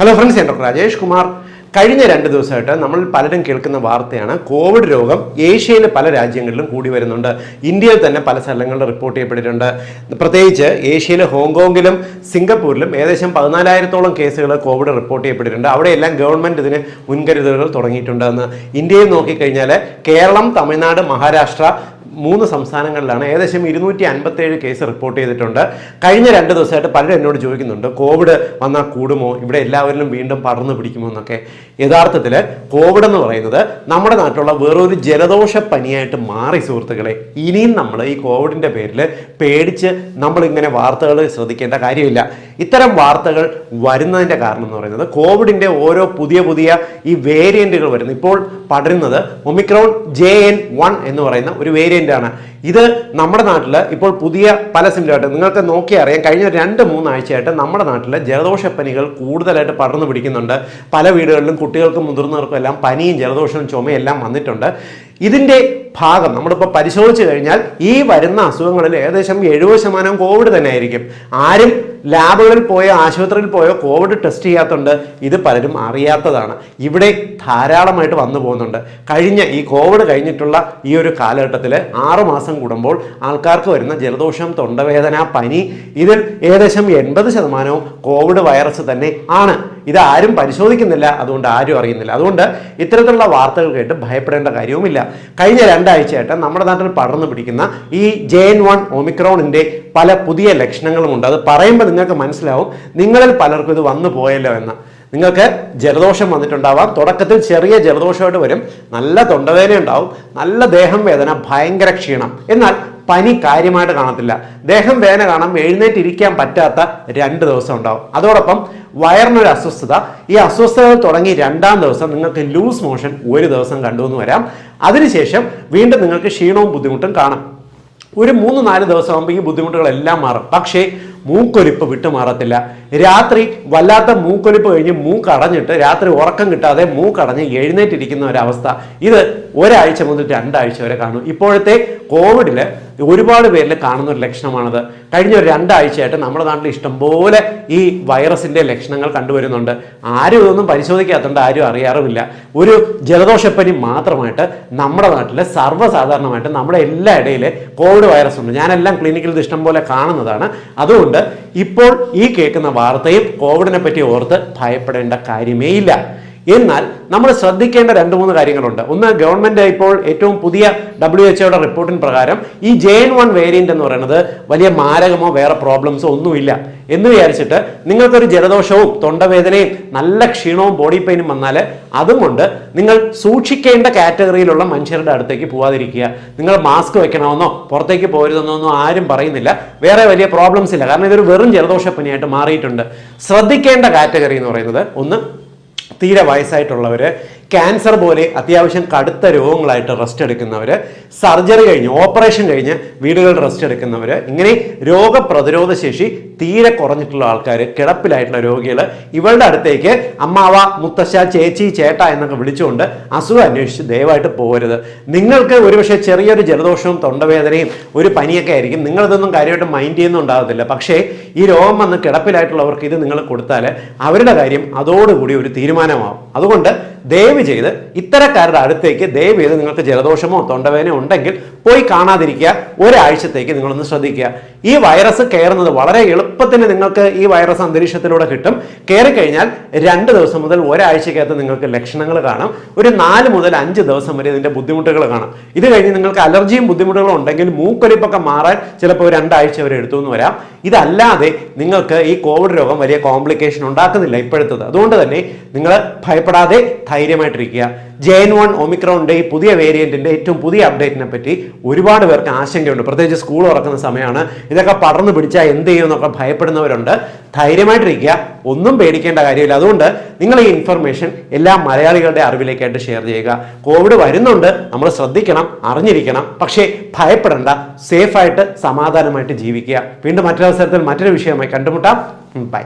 Hello friends ഞാൻ doctor Rajesh Kumar. കഴിഞ്ഞ രണ്ട് ദിവസമായിട്ട് നമ്മൾ പലരും കേൾക്കുന്ന വാർത്തയാണ് കോവിഡ് രോഗം ഏഷ്യയിലെ പല രാജ്യങ്ങളിലും കൂടി വരുന്നുണ്ട്. ഇന്ത്യയിൽ തന്നെ പല സ്ഥലങ്ങളിലും റിപ്പോർട്ട് ചെയ്യപ്പെട്ടിട്ടുണ്ട്. പ്രത്യേകിച്ച് ഏഷ്യയിലെ ഹോങ്കോങ്ങിലും സിംഗപ്പൂരിലും ഏകദേശം പതിനാലായിരത്തോളം കേസുകൾ കോവിഡ് റിപ്പോർട്ട് ചെയ്യപ്പെട്ടിട്ടുണ്ട്. അവിടെയെല്ലാം ഗവൺമെന്റ് ഇതിന് മുൻകരുതലുകൾ തുടങ്ങിയിട്ടുണ്ടെന്ന്. ഇന്ത്യയിൽ നോക്കിക്കഴിഞ്ഞാൽ കേരളം തമിഴ്നാട് മഹാരാഷ്ട്ര മൂന്ന് സംസ്ഥാനങ്ങളിലാണ് ഏകദേശം ഇരുന്നൂറ്റി അൻപത്തേഴ് കേസ് റിപ്പോർട്ട് ചെയ്തിട്ടുണ്ട്. കഴിഞ്ഞ രണ്ട് ദിവസമായിട്ട് പലരും എന്നോട് ചോദിക്കുന്നുണ്ട് കോവിഡ് വന്നാൽ കൂടുമോ? ഇവിടെ എല്ലാവരിലും വീണ്ടും പടർന്നു പിടിക്കുമോ എന്നൊക്കെ. യഥാർത്ഥത്തിൽ കോവിഡ് എന്ന് പറയുന്നത് നമ്മുടെ നാട്ടിലുള്ള വേറൊരു ജലദോഷ പനിയായിട്ട് മാറി സുഹൃത്തുക്കളെ. ഇനിയും നമ്മൾ ഈ കോവിഡിന്റെ പേരിൽ പേടിച്ച് നമ്മളിങ്ങനെ വാർത്തകൾ ശ്രദ്ധിക്കേണ്ട കാര്യമില്ല. ഇത്തരം വാർത്തകൾ വരുന്നതിന്റെ കാരണം എന്ന് പറയുന്നത് കോവിഡിന്റെ ഓരോ പുതിയ പുതിയ ഈ വേരിയന്റുകൾ വരുന്നു. ഇപ്പോൾ പടരുന്നത് ഒമിക്രോൺ ജെ എൻ വൺ എന്ന് പറയുന്ന ഒരു വേരിയന്റ് ആണ് ഇത് നമ്മുടെ നാട്ടിൽ ഇപ്പോൾ പുതിയ പല സിമിലായിട്ട് നിങ്ങൾക്ക് നോക്കി അറിയാം. കഴിഞ്ഞ രണ്ട് മൂന്നാഴ്ചയായിട്ട് നമ്മുടെ നാട്ടിൽ ജലദോഷപ്പനികൾ കൂടുതലായിട്ട് പടർന്നു പിടിക്കുന്നുണ്ട്. പല വീടുകളിലും കുട്ടികൾക്കും മുതിർന്നവർക്കും എല്ലാം പനിയും ജലദോഷവും ചുമയും എല്ലാം വന്നിട്ടുണ്ട്. ഇതിന്റെ ഭാഗം നമ്മളിപ്പോൾ പരിശോധിച്ച് കഴിഞ്ഞാൽ ഈ വരുന്ന അസുഖങ്ങളിൽ ഏകദേശം എഴുപത് ശതമാനം കോവിഡ് തന്നെ ആയിരിക്കും ആരും ലാബുകളിൽ പോയോ ആശുപത്രിയിൽ പോയോ കോവിഡ് ടെസ്റ്റ് ചെയ്യാത്തതുണ്ട് ഇത് പലരും അറിയാത്തതാണ്. ഇവിടെ ധാരാളമായിട്ട് വന്നു പോകുന്നുണ്ട്. കഴിഞ്ഞ ഈ കോവിഡ് കഴിഞ്ഞിട്ടുള്ള ഈ ഒരു കാലഘട്ടത്തിൽ ആറ് മാസം കൂടുമ്പോൾ ആൾക്കാർക്ക് വരുന്ന ജലദോഷം തൊണ്ടവേദന പനി ഇതിൽ ഏകദേശം എൺപത് ശതമാനവും കോവിഡ് വൈറസ് തന്നെ ആണ്. ഇത് ആരും പരിശോധിക്കുന്നില്ല അതുകൊണ്ട് ആരും അറിയുന്നില്ല. അതുകൊണ്ട് ഇത്തരത്തിലുള്ള വാർത്തകൾ കേട്ട് ഭയപ്പെടേണ്ട കാര്യവുമില്ല. കഴിഞ്ഞ രണ്ടാഴ്ചയായിട്ട് നമ്മുടെ നാട്ടിൽ പടർന്നു പിടിക്കുന്ന ഈ ജെ എൻ വൺ ഒമിക്രോണിന്റെ പല പുതിയ ലക്ഷണങ്ങളും ഉണ്ട് അത് പറയുമ്പോൾ നിങ്ങൾക്ക് മനസ്സിലാവും നിങ്ങളിൽ പലർക്കും ഇത് വന്നു പോയല്ലോ എന്ന്. നിങ്ങൾക്ക് ജലദോഷം വന്നിട്ടുണ്ടാവാം. തുടക്കത്തിൽ ചെറിയ ജലദോഷമായിട്ട് വരും. നല്ല തൊണ്ടവേദന ഉണ്ടാവും. നല്ല ദേഹം വേദന ഭയങ്കര ക്ഷീണം. എന്നാൽ പനി കാര്യമായിട്ട് കാണത്തില്ല. ദേഹം വേദന കാണാം എഴുന്നേറ്റിരിക്കാൻ പറ്റാത്ത രണ്ട് ദിവസം ഉണ്ടാവും. അതോടൊപ്പം വയറിനൊരു അസ്വസ്ഥത. ഈ അസ്വസ്ഥതകൾ തുടങ്ങി രണ്ടാം ദിവസം നിങ്ങൾക്ക് ലൂസ് മോഷൻ ഒരു ദിവസം കണ്ടുവന്ന് വരാം. അതിനുശേഷം വീണ്ടും നിങ്ങൾക്ക് ക്ഷീണവും ബുദ്ധിമുട്ടും കാണാം. ഒരു മൂന്ന് നാല് ദിവസം ആകുമ്പോൾ ഈ ബുദ്ധിമുട്ടുകളെല്ലാം മാറും. പക്ഷേ മൂക്കൊലിപ്പ് വിട്ടുമാറത്തില്ല രാത്രി വല്ലാത്ത മൂക്കൊലിപ്പ് കഴിഞ്ഞ് മൂക്കടഞ്ഞിട്ട് രാത്രി ഉറക്കം കിട്ടാതെ മൂക്കടഞ്ഞ് എഴുന്നേറ്റിരിക്കുന്ന ഒരവസ്ഥ. ഇത് ഒരാഴ്ച മുതൽ രണ്ടാഴ്ച വരെ കാണും ഇപ്പോഴത്തെ കോവിഡിൽ ഒരുപാട് പേരിൽ കാണുന്ന ഒരു ലക്ഷണമാണത്. കഴിഞ്ഞ ഒരു രണ്ടാഴ്ചയായിട്ട് നമ്മുടെ നാട്ടിൽ ഇഷ്ടംപോലെ ഈ വൈറസിന്റെ ലക്ഷണങ്ങൾ കണ്ടുവരുന്നുണ്ട്. ആരും ഇതൊന്നും പരിശോധിക്കാത്തതുകൊണ്ട് ആരും അറിയാറുമില്ല. ഒരു ജലദോഷപ്പനി മാത്രമായിട്ട് നമ്മുടെ നാട്ടിൽ സർവസാധാരണമായിട്ട് നമ്മുടെ എല്ലാ ഇടയിൽ കോവിഡ് വൈറസ് ഉണ്ട്. ഞാനെല്ലാം ക്ലിനിക്കിൽ ഇത് ഇഷ്ടംപോലെ കാണുന്നതാണ്. അതുകൊണ്ട് ഇപ്പോൾ ഈ കേൾക്കുന്ന വാർത്തയും കോവിഡിനെ പറ്റി ഓർത്ത് ഭയപ്പെടേണ്ട കാര്യമേ ഇല്ല. എന്നാൽ നമ്മൾ ശ്രദ്ധിക്കേണ്ട രണ്ട് മൂന്ന് കാര്യങ്ങളുണ്ട്. ഒന്ന് ഗവൺമെന്റ് ഇപ്പോൾ ഏറ്റവും പുതിയ ഡബ്ല്യു എച്ച് ഒയുടെ റിപ്പോർട്ടിന് പ്രകാരം ഈ ജെ എൻ വൺ വേരിയന്റ് എന്ന് പറയുന്നത് വലിയ മാരകമോ വേറെ പ്രോബ്ലംസോ ഒന്നുമില്ല എന്ന് വിചാരിച്ചിട്ട് നിങ്ങൾക്കൊരു ജലദോഷവും തൊണ്ടവേദനയും നല്ല ക്ഷീണവും ബോഡി പെയിനും വന്നാൽ അതുകൊണ്ട് നിങ്ങൾ സൂക്ഷിക്കേണ്ട കാറ്റഗറിയിലുള്ള മനുഷ്യരുടെ അടുത്തേക്ക് പോവാതിരിക്കുക. നിങ്ങൾ മാസ്ക് വെക്കണമെന്നോ പുറത്തേക്ക് പോരുതെന്നോ ആരും പറയുന്നില്ല. വേറെ വലിയ പ്രോബ്ലംസ് ഇല്ല. കാരണം ഇതൊരു വെറും ജലദോഷപ്പനിയായിട്ട് മാറിയിട്ടുണ്ട്. ശ്രദ്ധിക്കേണ്ട കാറ്റഗറി എന്ന് പറയുന്നത് ഒന്ന് തീരെ വയസ്സായിട്ടുള്ളവർ ക്യാൻസർ പോലെ അത്യാവശ്യം കടുത്ത രോഗങ്ങളായിട്ട് റെസ്റ്റ് എടുക്കുന്നവർ സർജറി കഴിഞ്ഞ് ഓപ്പറേഷൻ കഴിഞ്ഞ് വീടുകളിൽ റെസ്റ്റ് എടുക്കുന്നവർ ഇങ്ങനെ രോഗപ്രതിരോധ ശേഷി തീരെ കുറഞ്ഞിട്ടുള്ള ആൾക്കാർ കിടപ്പിലായിട്ടുള്ള രോഗികൾ ഇവളുടെ അടുത്തേക്ക് അമ്മാവ മുത്തശ്ശ ചേച്ചി ചേട്ട എന്നൊക്കെ വിളിച്ചുകൊണ്ട് അസുഖം അന്വേഷിച്ച് ദയവായിട്ട് പോകരുത്. നിങ്ങൾക്ക് ഒരുപക്ഷെ ചെറിയൊരു ജലദോഷവും തൊണ്ടവേദനയും ഒരു പനിയൊക്കെ ആയിരിക്കും. നിങ്ങളിതൊന്നും കാര്യമായിട്ട് മൈൻഡ് ചെയ്യുന്നുണ്ടാകത്തില്ല പക്ഷേ ഈ രോഗം വന്ന് കിടപ്പിലായിട്ടുള്ളവർക്ക് ഇത് നിങ്ങൾ കൊടുത്താൽ അവരുടെ കാര്യം അതോടുകൂടി ഒരു തീരുമാനമാവും. അതുകൊണ്ട് ദയവ് ചെയ്ത് ഇത്തരക്കാരുടെ അടുത്തേക്ക് ദയവ് ചെയ്ത് നിങ്ങൾക്ക് ജലദോഷമോ തൊണ്ടവേനോ ഉണ്ടെങ്കിൽ പോയി കാണാതിരിക്കുക. ഒരാഴ്ചത്തേക്ക് നിങ്ങളൊന്ന് ശ്രദ്ധിക്കുക. ഈ വൈറസ് കയറുന്നത് വളരെ എളുപ്പത്തിന് നിങ്ങൾക്ക് ഈ വൈറസ് അന്തരീക്ഷത്തിലൂടെ കിട്ടും. കയറി കഴിഞ്ഞാൽ രണ്ട് ദിവസം മുതൽ ഒരാഴ്ചക്കകത്ത് നിങ്ങൾക്ക് ലക്ഷണങ്ങൾ കാണാം. ഒരു നാല് മുതൽ അഞ്ച് ദിവസം വരെ ഇതിന്റെ ബുദ്ധിമുട്ടുകൾ കാണാം. ഇത് കഴിഞ്ഞ് നിങ്ങൾക്ക് അലർജിയും ബുദ്ധിമുട്ടുകളും ഉണ്ടെങ്കിൽ മൂക്കൊലിപ്പൊക്കെ മാറാൻ ചിലപ്പോൾ രണ്ടാഴ്ച വരെ എടുത്തു എന്ന് വരാം. ഇതല്ലാതെ നിങ്ങൾക്ക് ഈ കോവിഡ് രോഗം വലിയ കോംപ്ലിക്കേഷൻ ഉണ്ടാക്കുന്നില്ല ഇപ്പോഴത്തത്. അതുകൊണ്ട് തന്നെ നിങ്ങൾ ഭയപ്പെടാതെ ധൈര്യമായിട്ടിരിക്കുക. ജെ എൻ വൺ ഒമിക്രോണിന്റെ ഈ പുതിയ വേരിയന്റിന്റെ ഏറ്റവും പുതിയ അപ്ഡേറ്റിനെ പറ്റി ഒരുപാട് പേർക്ക് ആശങ്കയുണ്ട്. പ്രത്യേകിച്ച് സ്കൂൾ തുറക്കുന്ന സമയമാണ്. ഇതൊക്കെ പടർന്നു പിടിച്ചാൽ എന്ത് ചെയ്യുമെന്നൊക്കെ ഭയപ്പെടുന്നവരുണ്ട്. ധൈര്യമായിട്ടിരിക്കുക. ഒന്നും പേടിക്കേണ്ട കാര്യമില്ല. അതുകൊണ്ട് നിങ്ങൾ ഈ ഇൻഫർമേഷൻ എല്ലാ മലയാളികളുടെ അറിവിലേക്കായിട്ട് ഷെയർ ചെയ്യുക. കോവിഡ് വരുന്നുണ്ട്. നമ്മൾ ശ്രദ്ധിക്കണം അറിഞ്ഞിരിക്കണം. പക്ഷേ ഭയപ്പെടേണ്ട. സേഫായിട്ട് സമാധാനമായിട്ട് ജീവിക്കുക. വീണ്ടും മറ്റൊരവസരത്തിൽ മറ്റൊരു വിഷയമായി കണ്ടുമുട്ടാം. ബൈ